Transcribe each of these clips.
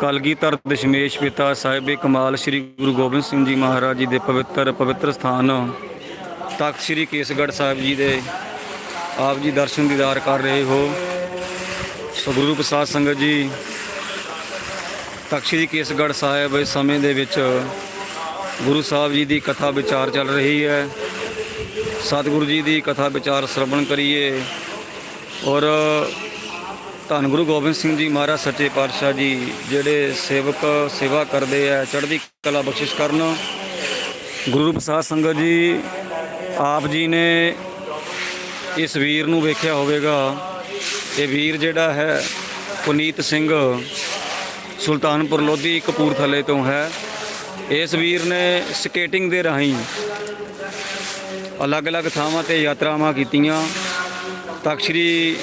ਕਲਗੀਧਰ ਦਸ਼ਮੇਸ਼ ਪਿਤਾ ਸਾਹਿਬ ਕਮਾਲ ਸ੍ਰੀ ਗੁਰੂ ਗੋਬਿੰਦ ਸਿੰਘ ਜੀ ਮਹਾਰਾਜ ਜੀ ਦੇ ਪਵਿੱਤਰ ਪਵਿੱਤਰ ਸਥਾਨ। ਤਖਤ ਸ੍ਰੀ ਕੇਸਗੜ੍ਹ ਸਾਹਿਬ ਜੀ ਦੇ ਆਪ ਜੀ ਦਰਸ਼ਨ ਦੀਦਾਰ ਕਰ ਰਹੇ ਹੋ। ਸੋ ਗੁਰੂ ਪ੍ਰਸਾਦ ਸੰਗਤ ਜੀ, ਤਖਤ ਸ੍ਰੀ ਕੇਸਗੜ੍ਹ ਸਾਹਿਬ ਇਸ ਸਮੇਂ ਦੇ ਵਿੱਚ ਗੁਰੂ ਸਾਹਿਬ ਜੀ ਦੀ ਕਥਾ ਵਿਚਾਰ ਚੱਲ ਰਹੀ ਹੈ। ਸਤਿਗੁਰੂ ਜੀ ਦੀ ਕਥਾ ਵਿਚਾਰ ਸ਼ਰਵਣ ਕਰੀਏ ਔਰ ਧੰਨ ਗੁਰੂ ਗੋਬਿੰਦ ਸਿੰਘ ਜੀ ਮਹਾਰਾਜ, ਸੱਚੇ ਪਾਤਸ਼ਾਹ ਜੀ, ਜਿਹੜੇ ਸੇਵਕ ਸੇਵਾ ਕਰਦੇ ਆ, ਚੜ੍ਹਦੀ ਕਲਾ ਬਖਸ਼ਿਸ਼ ਕਰਨ। ਗੁਰੂ ਪ੍ਰਸਾਦ ਸੰਗਤ ਜੀ, ਆਪ ਜੀ ਨੇ ਇਸ ਵੀਰ ਨੂੰ ਵੇਖਿਆ ਹੋਵੇਗਾ। ਇਹ ਵੀਰ ਜਿਹੜਾ ਹੈ, ਪੁਨੀਤ ਸਿੰਘ, ਸੁਲਤਾਨਪੁਰ ਲੋਧੀ ਕਪੂਰਥਲੇ ਤੋਂ ਹੈ। ਇਸ ਵੀਰ ਨੇ ਸਕੇਟਿੰਗ ਦੇ ਰਾਹੀਂ ਅਲੱਗ-ਅਲੱਗ ਥਾਵਾਂ ਤੇ ਯਾਤਰਾਵਾਂ ਕੀਤੀਆਂ। ਤਖਤ ਸ੍ਰੀ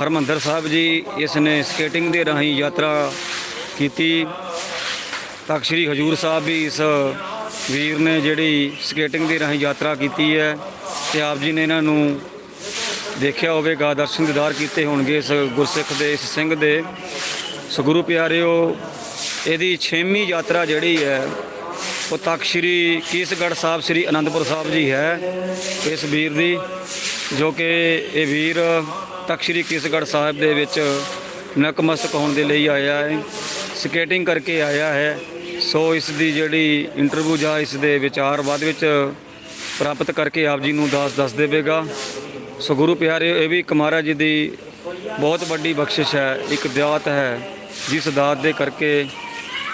ਹਰਮੰਦਰ ਸਾਹਿਬ ਜੀ ਇਸ ਨੇ ਸਕੇਟਿੰਗ ਦੇ ਰਾਹੀਂ ਯਾਤਰਾ ਕੀਤੀ। ਤਖਤ ਸ੍ਰੀ ਹਜੂਰ ਸਾਹਿਬ ਵੀ ਇਸ ਵੀਰ ਨੇ ਜਿਹੜੀ ਸਕੇਟਿੰਗ ਦੇ ਰਾਹੀਂ ਯਾਤਰਾ ਕੀਤੀ ਹੈ ਤੇ ਆਪ ਜੀ ਨੇ ਇਹਨਾਂ ਨੂੰ ਦੇਖਿਆ ਹੋਵੇਗਾ ਦਰਸ਼ਨ ਦੀਦਾਰ ਕੀਤੇ ਹੋਣਗੇ ਇਸ ਗੁਰਸਿੱਖ ਦੇ, ਇਸ ਸਿੰਘ ਦੇ। ਸੋ ਗੁਰੂ ਪਿਆਰਿਓ, ਇਹਦੀ 6ਵੀਂ ਯਾਤਰਾ ਜਿਹੜੀ ਹੈ, ਉਹ ਤਖਤ ਸ੍ਰੀ ਕੀਸਗੜ੍ਹ ਸਾਹਿਬ, ਸ੍ਰੀ ਅਨੰਦਪੁਰ ਸਾਹਿਬ ਜੀ ਹੈ ਇਸ ਵੀਰ ਦੀ। ਜੋ ਕਿ ਇਹ ਵੀਰ ਤਖਤ ਸ੍ਰੀ ਕੀਸਗੜ੍ਹ ਸਾਹਿਬ ਦੇ ਵਿੱਚ ਨਕਮਸਤਕ ਹੋਣ ਦੇ ਲਈ ਆਇਆ ਹੈ ਸਕੇਟਿੰਗ ਕਰਕੇ ਆਇਆ ਹੈ। ਸੋ ਇਸ ਦੀ ਜਿਹੜੀ ਇੰਟਰਵਿਊ ਜਾਂ ਇਸ ਦੇ ਵਿਚਾਰ ਬਾਅਦ ਵਿੱਚ ਪ੍ਰਾਪਤ ਕਰਕੇ ਆਪ ਜੀ ਨੂੰ ਦਾਸ ਦੱਸ ਦੇਵੇਗਾ। ਸੋ ਗੁਰੂ ਪਿਆਰੇ ਇਹ ਵੀ ਕੁਮਾਰਾ ਜੀ ਦੀ ਬਹੁਤ ਵੱਡੀ ਬਖਸ਼ਿਸ਼ ਹੈ, ਇੱਕ ਦਾਤ ਹੈ, ਜਿਸ ਦਾਤ ਦੇ ਕਰਕੇ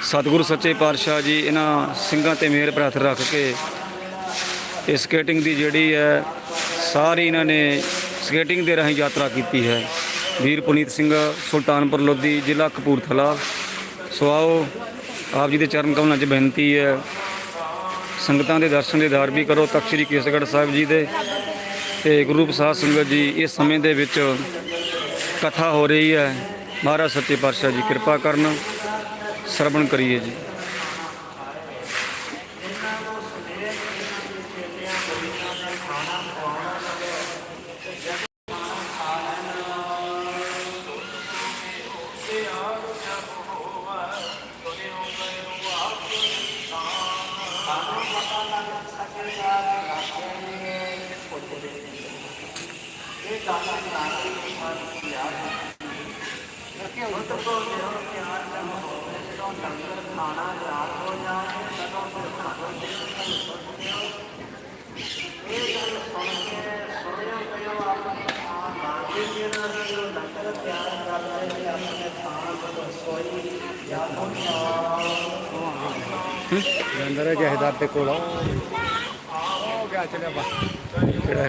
ਸਤਿਗੁਰੂ ਸੱਚੇ ਪਾਤਸ਼ਾਹ ਜੀ ਇਹਨਾਂ ਸਿੰਘਾਂ ਤੇ ਮਿਹਰ ਪ੍ਰਾਰਥ ਰੱਖ ਕੇ ਇਹ ਸਕੇਟਿੰਗ ਦੀ ਜਿਹੜੀ ਹੈ ਸਾਰੀ ਇਹਨਾਂ ਨੇ ਸਕੇਟਿੰਗ ਦੇ ਰਾਹੀਂ ਯਾਤਰਾ ਕੀਤੀ ਹੈ। ਵੀਰ ਪੁਨੀਤ ਸਿੰਘ, ਸੁਲਤਾਨਪੁਰ ਲੋਧੀ, ਜ਼ਿਲ੍ਹਾ ਕਪੂਰਥਲਾ। ਸੋ ਆਓ, ਆਪ ਜੀ ਦੇ ਚਰਨ ਕਮਲਾਂ 'ਚ ਬੇਨਤੀ ਹੈ। ਸੰਗਤਾਂ ਦੇ ਦਰਸ਼ਨ ਦੇ ਦਾਰ ਵੀ ਕਰੋ। ਤਖਤ ਸ੍ਰੀ ਕੇਸਗੜ੍ਹ ਸਾਹਿਬ ਜੀ ਦੇ ਤੇ ਗੁਰੂ ਪ੍ਰਸਾਦ ਸੰਗਤ ਜੀ, ਇਸ ਸਮੇਂ ਦੇ ਵਿੱਚ ਕਥਾ ਹੋ ਰਹੀ ਹੈ। ਮਹਾਰਾਜ ਸੱਚੇ ਪਾਤਸ਼ਾਹ ਜੀ, ਕਿਰਪਾ ਕਰਨ, ਸਰਵਣ ਕਰੀਏ ਜੀ। ਅੰਦਰ ਹੈ ਜਹਦਾਰ ਦੇ ਕੋਲ ਆ ਉਹ ਗਿਆ ਚਲਿਆ ਬਾ ਕਿਹੜਾ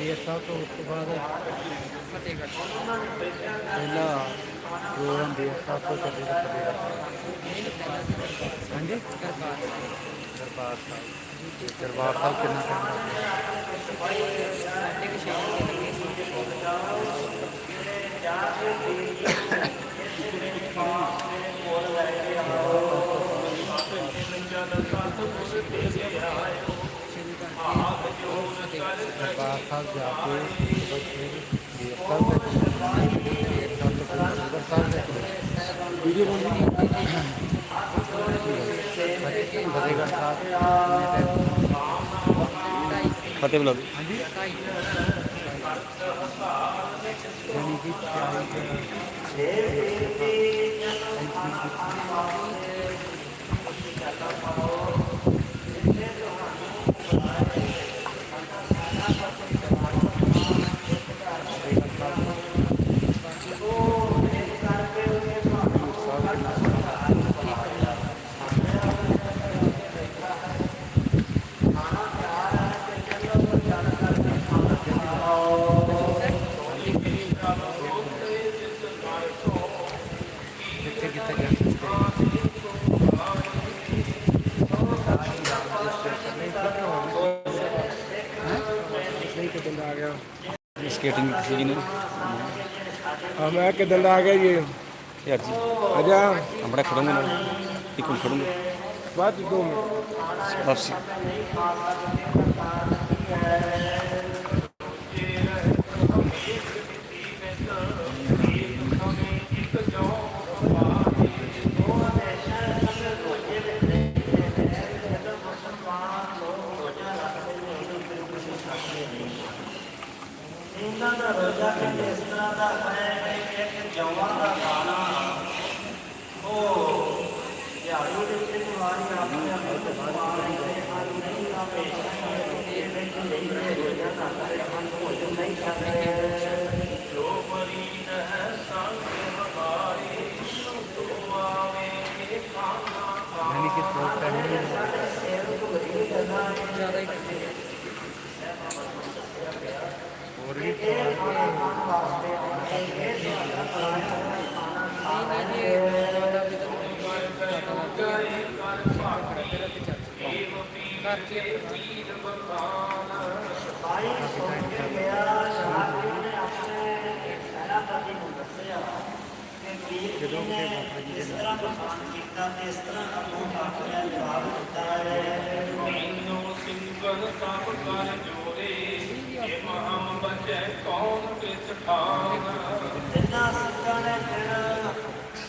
ਦੇਰ ਸਾਹਿਬ ਤੋਂ ਉਸ ਤੋਂ ਬਾਅਦ ਫਤਿਹਗੜ੍ਹ ਪਹਿਲਾ ਪ੍ਰੋਗਰਾਮ ਦੇਰ ਸਾਹਿਬ ਤੋਂ ਚੱਲੇਗਾ ਫਤਿਹਗੜ੍ਹ ਹਾਂਜੀ ਦਰਬਾਰ ਦਰਬਾਰ ਸਾਹਿਬ ਦਰਬਾਰ ਸਾਹਿਬ ਕਿੰਨਾ ਟਾਈਮ ਦਰਬਾਰ ਸਾਹਿਬ ਜਾ ਕੇ ਬਸ ਫਿਰ ਦੇਰ ਸਾਹਿਬ ਦੇ ਦੇਰ ਸਾਹਿਬ ਤੋਂ ਫਿਰ ਦਰਬਾਰ ਸਾਹਿਬ ਦੇ ਵੀਡੀਓ ਬਣੀ ਫਤਿਹਗੜ੍ਹ ਸਾਹਿਬ ਫਤਿਹ ਬੁਲਾ ਦਿਓ। ਯਾਨੀ ਕਿ किधर आ गया ये यार जी आजा हम बड़ा खड़ूंगे ना एक मिनट खड़ूंगे बात दो मिनट वापसी جس طرح پسند اس طرح کا اپنے لوگ ਬਚੈ ਕੌਣ ਕਿਸ ਠਾਨ ਜਿੰਨਾ ਸੱਚਾ ਨੇ ਜਿਹੜਾ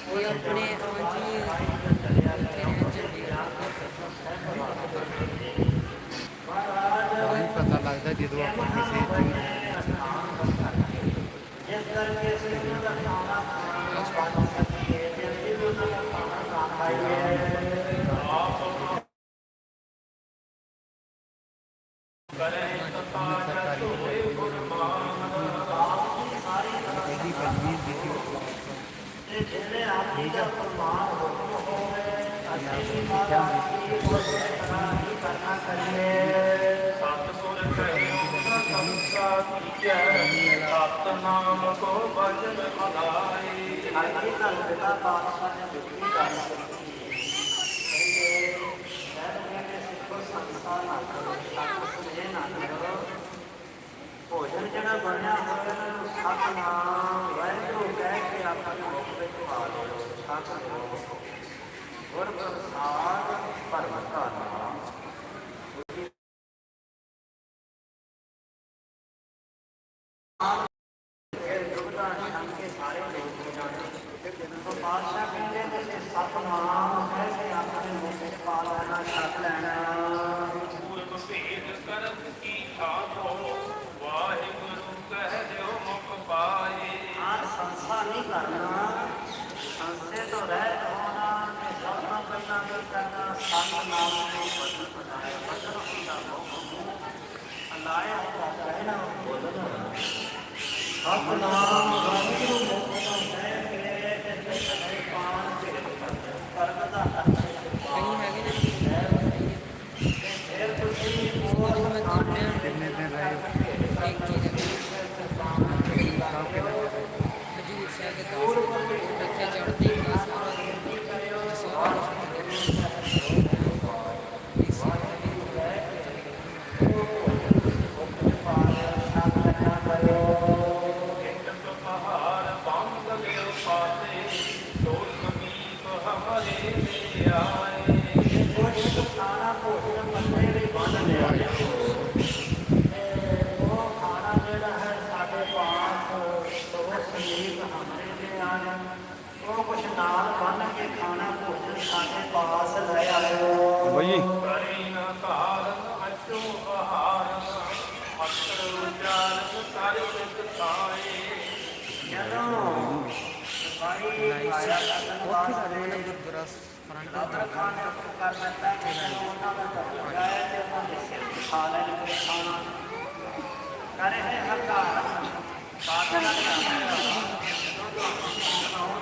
ਉਹ ਆਪਣੇ ਆਜੀ ਪਤਾ ਲੱਗਦਾ ਜਦੋਂ ਆਪਾਂ ਕਿਸੇ ਜਿਸ ਕਰਕੇ ਸਿਰ ਨੂੰ ਰੱਖਣਾ ਭੋਜਨ ਜਿਹੜਾ ਬਣਿਆ ਹੋਇਆ ਸਤਨਾਮ ਵਾਹਿਗੁਰੂ ਕਹਿ ਕੇ ਆਪਾਂ ਨੂੰ ਮੁਖ ਵਿੱਚ ਪਾ ਲਓ ਸਤਨਾਮ ਗੁਰ Satnam Waheguru Yeah. nice. Okay by the way, the grass front of the car. Thank you.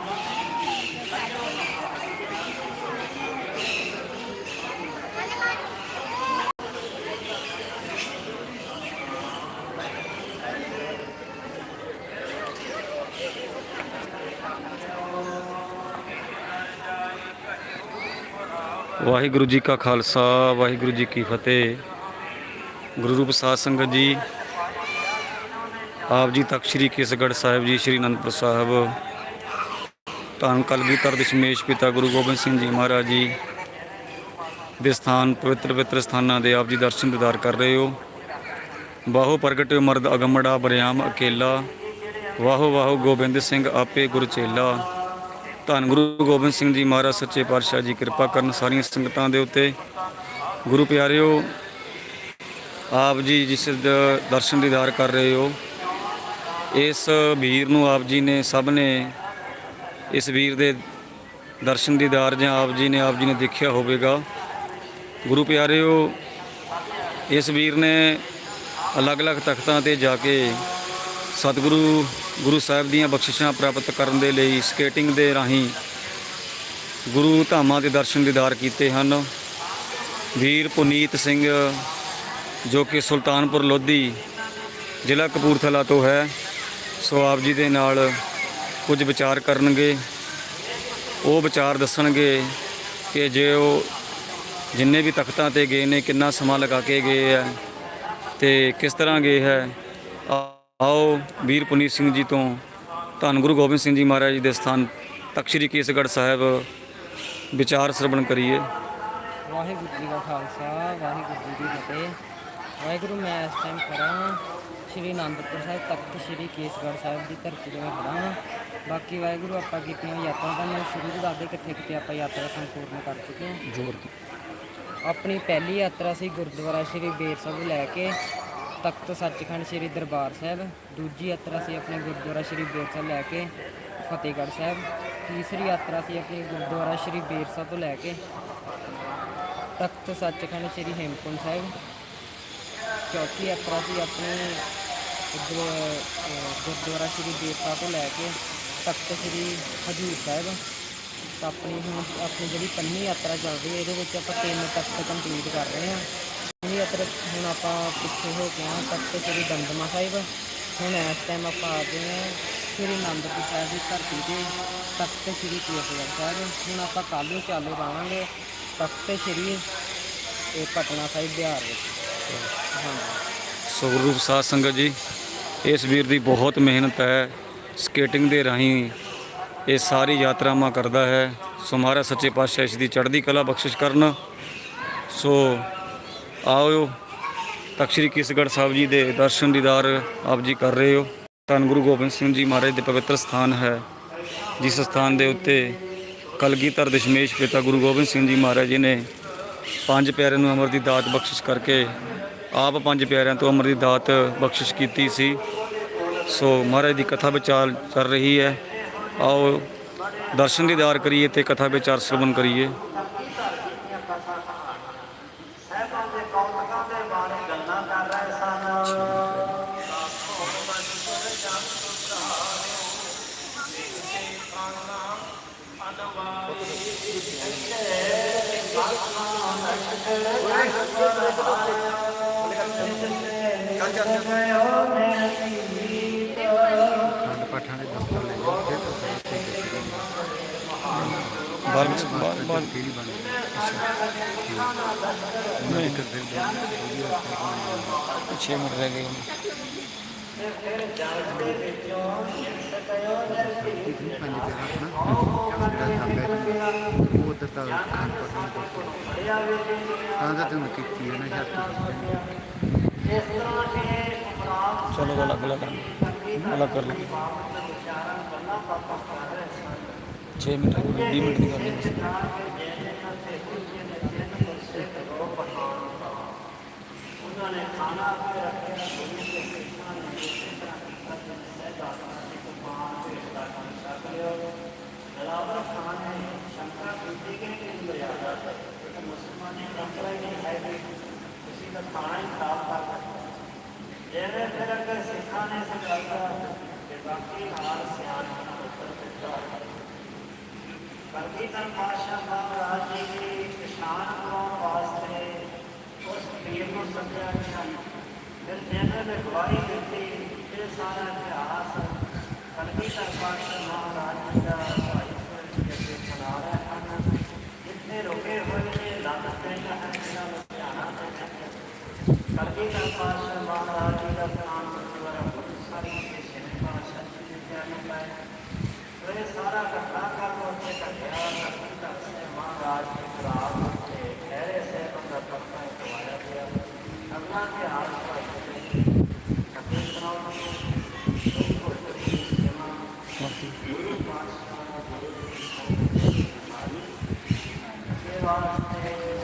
Waheguru ji ਕਾ ਖਾਲਸਾ, ਵਾਹਿਗੁਰੂ ਜੀ ਕੀ ਫਤਿਹ। ਗੁਰੂ ਰੂਪ ਸਾਧ ਸੰਗਤ ਜੀ, ਆਪ ਜੀ ਤਖਤ ਸ੍ਰੀ ਕੇਸਗੜ੍ਹ ਸਾਹਿਬ ਜੀ, ਸ੍ਰੀ ਅਨੰਦਪੁਰ ਸਾਹਿਬ। ਧੰਨ ਕਲਗੀਧਰ ਦਸ਼ਮੇਸ਼ ਪਿਤਾ ਗੁਰੂ ਗੋਬਿੰਦ ਸਿੰਘ ਜੀ ਮਹਾਰਾਜ ਜੀ ਦੇ ਸਥਾਨ, ਪਵਿੱਤਰ ਪਵਿੱਤਰ ਸਥਾਨਾਂ ਦੇ ਆਪ ਜੀ ਦਰਸ਼ਨ ਦਿਦਾਰ ਕਰ ਰਹੇ ਹੋ। ਬਾਹੋ ਪ੍ਰਗਟ ਮਰਦ ਅਗੰਮੜਾ, ਬਰਿਆਮ ਅਕੇਲਾ। ਵਾਹੋ ਵਾਹੋ ਗੋਬਿੰਦ ਸਿੰਘ ਆਪੇ ਗੁਰਚੇਲਾ ਧੰਨ ਗੁਰੂ ਗੋਬਿੰਦ ਸਿੰਘ ਜੀ ਮਹਾਰਾਜ, ਸੱਚੇ ਪਾਤਸ਼ਾਹ ਜੀ, ਕਿਰਪਾ ਕਰਨ ਸਾਰੀਆਂ ਸੰਗਤਾਂ ਦੇ ਉੱਤੇ। ਗੁਰੂ ਪਿਆਰਿਓ, ਆਪ ਜੀ ਜਿਸ ਦਰਸ਼ਨ ਦੀਦਾਰ ਕਰ ਰਹੇ ਹੋ, ਇਸ ਵੀਰ ਨੂੰ ਆਪ ਜੀ ਨੇ, ਸਭ ਨੇ ਇਸ ਵੀਰ ਦੇ ਦਰਸ਼ਨ ਦੀਦਾਰ ਜਾਂ ਆਪ ਜੀ ਨੇ, ਆਪ ਜੀ ਨੇ ਦੇਖਿਆ ਹੋਵੇਗਾ। ਗੁਰੂ ਪਿਆਰਿਓ, ਇਸ ਵੀਰ ਨੇ ਅਲੱਗ-ਅਲੱਗ ਤਖਤਾਂ ਤੇ ਜਾ ਕੇ ਸਤਿਗੁਰੂ ਗੁਰੂ ਸਾਹਿਬ ਦੀਆਂ ਬਖਸ਼ਿਸ਼ਾਂ ਪ੍ਰਾਪਤ ਕਰਨ ਦੇ ਲਈ ਸਕੇਟਿੰਗ ਦੇ ਰਾਹੀਂ ਗੁਰੂ ਧਾਮਾਂ ਦੇ ਦਰਸ਼ਨ ਦੀਦਾਰ ਕੀਤੇ ਹਨ। ਵੀਰ ਪੁਨੀਤ ਸਿੰਘ, ਜੋ ਕਿ ਸੁਲਤਾਨਪੁਰ ਲੋਧੀ ਜ਼ਿਲ੍ਹਾ ਕਪੂਰਥਲਾ ਤੋਂ ਹੈ, ਸੋ ਆਪ ਜੀ ਦੇ ਨਾਲ ਕੁਝ ਵਿਚਾਰ ਕਰਨਗੇ। ਉਹ ਵਿਚਾਰ ਦੱਸਣਗੇ ਕਿ ਜੇ ਉਹ ਜਿੰਨੇ ਵੀ ਤਖਤਾਂ ਤੇ ਗਏ ਨੇ, ਕਿੰਨਾ ਸਮਾਂ ਲਗਾ ਕੇ ਗਏ ਹੈ ਤੇ ਕਿਸ ਤਰ੍ਹਾਂ ਗਏ ਹੈ ਆਓ ਵੀਰ ਪੁਨੀਤ ਸਿੰਘ ਜੀ ਤੋਂ ਧੰਨ ਗੁਰੂ ਗੋਬਿੰਦ ਸਿੰਘ ਜੀ ਮਹਾਰਾਜ ਜੀ ਦੇ ਸਥਾਨ ਤਖਤ ਸ੍ਰੀ ਕੇਸਗੜ੍ਹ ਸਾਹਿਬ ਵਿਚਾਰ ਸਰਵਣ ਕਰੀਏ। ਵਾਹਿਗੁਰੂ ਜੀ ਦਾ ਖਾਲਸਾ ਵਾਹਿਗੁਰੂ ਜੀ ਦੀ ਫਤਿਹ। ਵਾਹਿਗੁਰੂ ਮੈਂ ਇਸ ਟਾਈਮ ਕਰਾਂ ਸ਼੍ਰੀ ਅਨੰਦਪੁਰ ਸਾਹਿਬ ਤਖਤ ਸ਼੍ਰੀ ਕੇਸਗੜ੍ਹ ਸਾਹਿਬ ਦੀ ਧਰਤੀ ਤੇ ਮੈਂ ਖੜਾ ਹਾਂ ਬਾਕੀ ਵਾਹਿਗੁਰੂ ਆਪਾਂ ਕੀਤੀਆਂ ਯਾਤਰਾ ਦਾ ਮੈਂ ਸ਼ੁਰੂ ਤੋਂ ਦੱਸਦੇ ਕਿੱਥੇ ਕਿੱਥੇ ਆਪਾਂ ਯਾਤਰਾ ਸੰਪੂਰਨ ਕਰ ਚੁੱਕੇ ਹਾਂ। ਜ਼ੋਰ ਆਪਣੀ ਪਹਿਲੀ ਯਾਤਰਾ ਸੀ ਗੁਰਦੁਆਰਾ ਸ਼੍ਰੀ ਬੇਰ ਸਾਹਿਬ ਲੈ ਕੇ। ਤਖਤ ਸੱਚਖੰਡ ਸ਼੍ਰੀ ਦਰਬਾਰ ਸਾਹਿਬ। ਦੂਜੀ ਯਾਤਰਾ ਸੀ ਆਪਣੇ ਗੁਰਦੁਆਰਾ ਸ਼੍ਰੀ ਬੇਰ ਲੈ ਕੇ ਫਤਿਹਗੜ੍ਹ ਸਾਹਿਬ। ਤੀਸਰੀ ਯਾਤਰਾ ਸੀ ਆਪਣੀ ਗੁਰਦੁਆਰਾ ਸ਼੍ਰੀ ਬੇਰ ਤੋਂ ਲੈ ਕੇ ਤਖਤ ਸੱਚਖੰਡ ਸ਼੍ਰੀ ਹੇਮਕੁੰਟ ਸਾਹਿਬ। ਚੌਥੀ ਯਾਤਰਾ ਸੀ ਆਪਣੀ ਗੁਰਦੁਆਰਾ ਸ਼੍ਰੀ ਬੇਰ ਤੋਂ ਲੈ ਕੇ ਤਖਤ ਸ਼੍ਰੀ ਹਜੂਰ ਸਾਹਿਬ। ਤਾਂ ਆਪਣੀ ਹੁਣ ਆਪਣੀ ਜਿਹੜੀ ਪੰਨੀ ਯਾਤਰਾ ਚੱਲਦੀ ਹੈ, ਇਹਦੇ ਵਿੱਚ ਆਪਾਂ ਤਿੰਨ ਤਖਤ ਕੰਪਲੀਟ ਕਰ ਰਹੇ ਹਾਂ। ਇਹ ਯਾਤਰਾ ਹੁਣ ਆਪਾਂ ਪਿੱਛੇ ਹੋ ਕੇ ਆ ਤਖਤ ਸ੍ਰੀ ਦਮਦਮਾ ਸਾਹਿਬ। ਹੁਣ ਇਸ ਟਾਈਮ ਆਪਾਂ ਆ ਗਏ ਹਾਂ ਸ੍ਰੀ ਅਨੰਦਪੁਰ ਸਾਹਿਬ ਦੀ ਧਰਤੀ ਤੇ, ਤਖਤ ਸ੍ਰੀ ਕੇਸਗੜ੍ਹ ਸਾਹਿਬ। ਹੁਣ ਆਪਾਂ ਕੱਲ੍ਹ ਨੂੰ ਚਾਲੂ ਰਾਵਾਂਗੇ ਤਖਤ ਸ੍ਰੀ ਇਹ ਪਟਨਾ ਸਾਹਿਬ ਬਿਹਾਰ ਵਿੱਚ। ਹਾਂਜੀ। ਸੋ ਗੁਰੂ ਰੂਪ ਸਾਧ ਸੰਗਤ ਜੀ, ਇਸ ਵੀਰ ਦੀ ਬਹੁਤ ਮਿਹਨਤ ਹੈ ਸਕੇਟਿੰਗ ਦੇ ਰਾਹੀਂ ਇਹ ਸਾਰੀ ਯਾਤਰਾਵਾਂ ਕਰਦਾ ਹੈ। ਸੋ ਮਹਾਰਾਜ ਸੱਚੇ ਪਾਤਸ਼ਾਹ ਇਸ ਦੀ ਚੜ੍ਹਦੀ ਕਲਾ ਬਖਸ਼ਿਸ਼ ਕਰਨ। ਸੋ ਆਓ। ਤਖ਼ਤ ਸ੍ਰੀ ਕਿਸਗੜ੍ਹ ਸਾਹਿਬ ਜੀ ਦੇ ਦਰਸ਼ਨ ਦੀਦਾਰ ਆਪ ਜੀ ਕਰ ਰਹੇ ਹੋ। ਧੰਨ ਗੁਰੂ ਗੋਬਿੰਦ ਸਿੰਘ ਜੀ ਮਹਾਰਾਜ ਦੇ ਪਵਿੱਤਰ ਸਥਾਨ ਹੈ। ਜਿਸ ਸਥਾਨ ਦੇ ਉੱਤੇ ਕਲਗੀਧਰ ਦਸ਼ਮੇਸ਼ ਪਿਤਾ ਗੁਰੂ ਗੋਬਿੰਦ ਸਿੰਘ ਜੀ ਮਹਾਰਾਜ ਜੀ ਨੇ ਪੰਜ ਪਿਆਰਿਆਂ ਨੂੰ ਅਮਰ ਦੀ ਦਾਤ ਬਖਸ਼ਿਸ਼ ਕਰਕੇ ਆਪ ਪੰਜ ਪਿਆਰਿਆਂ ਤੋਂ ਅਮਰ ਦੀ ਦਾਤ ਬਖਸ਼ਿਸ਼ ਕੀਤੀ ਸੀ। ਸੋ ਮਹਾਰਾਜ ਦੀ ਕਥਾ ਵਿਚਾਰ ਚੱਲ ਰਹੀ ਹੈ। ਆਓ ਦਰਸ਼ਨ ਦੀਦਾਰ ਕਰੀਏ ਤੇ ਕਥਾ ਵਿਚਾਰ ਸ਼ਰਵਣ ਕਰੀਏ ਸਹਿਬਾਂ ਦੇ ਕੌਤਕਾਂ ਦੇ ਬਾਰੇ ਗੱਲਾਂ ਕਰ ਰਹੇ ਸਨ ਖੰਡ ਪਾਠਾਂ ਦੇ ਦਫ਼ਤਰ ਲੈ ਜਾਓ ਫਿਰ ਤੋਂ ਫਿਰ ਤੇ ਦੇਖੀ ਬਾਹਰ ਵਿੱਚ ਬਾਹਰ ਬਾਹਰ ਕਿਹੜੀ ਬਣ ਗਈ ਅੱਛਾ ਨਹੀਂ ਇੱਕ ਫਿਰ ਵਧੀਆ 6 ਮਿੰਟ ਰਹਿ ਗਏ ਪੰਜ ਪਿਆਰਾ ਆਪਣਾ ਜਿਹੜਾ ਥੰਬੇ ਉਹ ਉਧਰ ਤਾਂ ਖੰਡ ਪਾਠਾਂ ਦੇ ਦਫ਼ਤਰ ਤਾਂ ਤਾਂ ਕੀਤੀ ਹੈ ਨਾ ਸ਼ਰਤ ਚਲੋ ਗੱਲ ਅਗਲਾ ਕਰ ਅਲੱਗ ਕਰ ਲਈ 6 ਮਿੰਟ ਰਹਿ ਗਏ 20 ਮਿੰਟ ਦੀ ਗੱਲ ਫਿਰ ਅੱਗੇ ਸਿੱਖਾਂ ਨੇ ਸਿਖਾਇਆ ਕਿ ਬਾਕੀ ਨਾਲ ਸਿਆਣ ਬਲਕਿ ਤਾਂ ਪਾਸ਼ਾ ਮਹਾਰਾਜ ਜੀ ਦੀ ਕਿਸਾਨ ਕਰਾਉਣ ਪੀਰ ਗਿਆ ਫਿਰ ਜਿਹਨੇ ਨੇ ਗਵਾਹੀ ਦਿੱਤੀ ਇਹ ਸਾਰਾ ਇਤਿਹਾਸ ਬਲਕਿ ਤਾਂ ਪਾਸ਼ਾ ਮਹਾਰਾਜ ਜੀ ਦਾ ਭਾਈ ਸਾਹਿਬ ਜੀ ਸੁਣਾ ਰਹੇ ਹਨ ਜਿੱਥੇ ਰੁਕੇ ਹੋਏ ਨੇ ਲੱਗ ਪੈਂਦਾ ਹੈ ਜਿਹੜਾ ਲੁਧਿਆਣਾ ਤੇ ਕਲਗੀ ਦਾ love.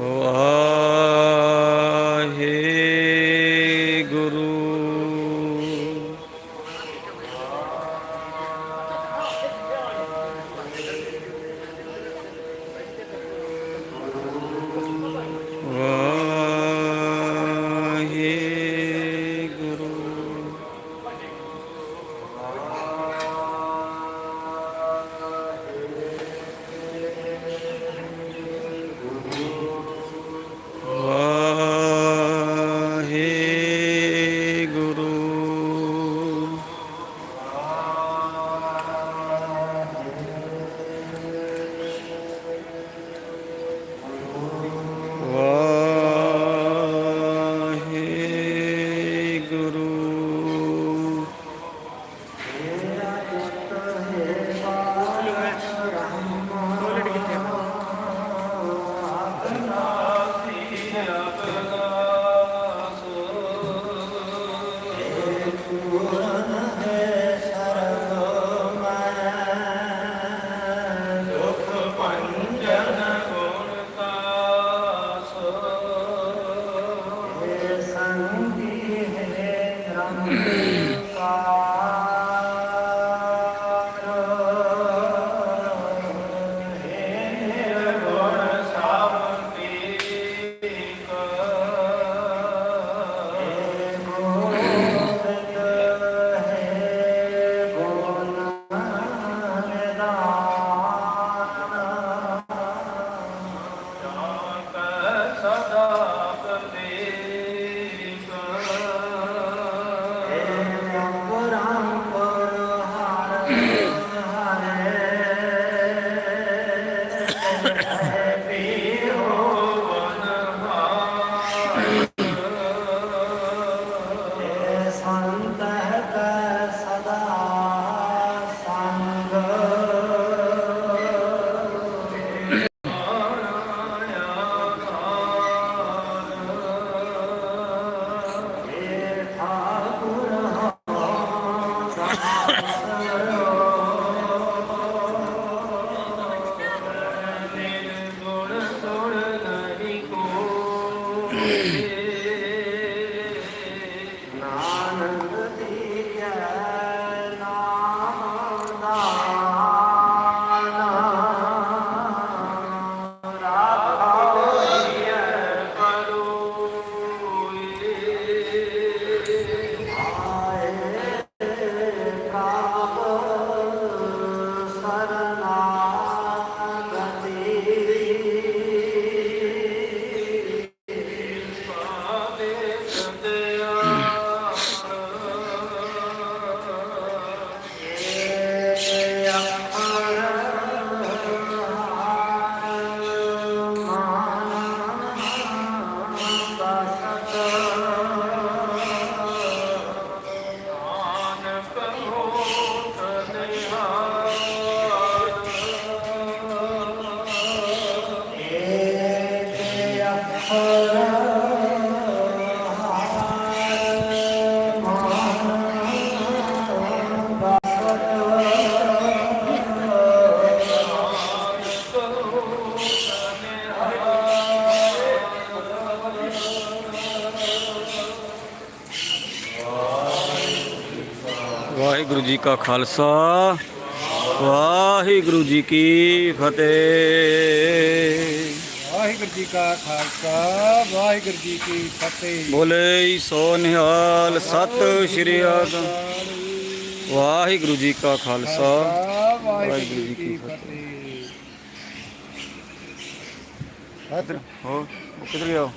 ਵਾਹਿਗੁਰੂ ਜੀ ਕਾ ਖਾਲਸਾ। ਵਾਹਿਗੁਰੂ ਜੀ ਕੀ ਫਤਿਹ। ਵਾਹਿਗੁਰੂ ਜੀ ਕਾ ਖਾਲਸਾ ਵਾਹਿਗੁਰੂ ਜੀ ਕੀ ਫਤਿਹ। ਬੋਲੇ ਸੋ ਨਿਹਾਲ ਸਤਿ ਸ਼੍ਰੀ ਅਕਾਲ। ਵਾਹਿਗੁਰੂ ਜੀ ਕਾ ਖਾਲਸਾ ਵਾਹਿਗੁਰੂ ਜੀ ਕੀ ਫਤਿਹ। ਹੋ ਕਿੱਧਰ ਗਿਆ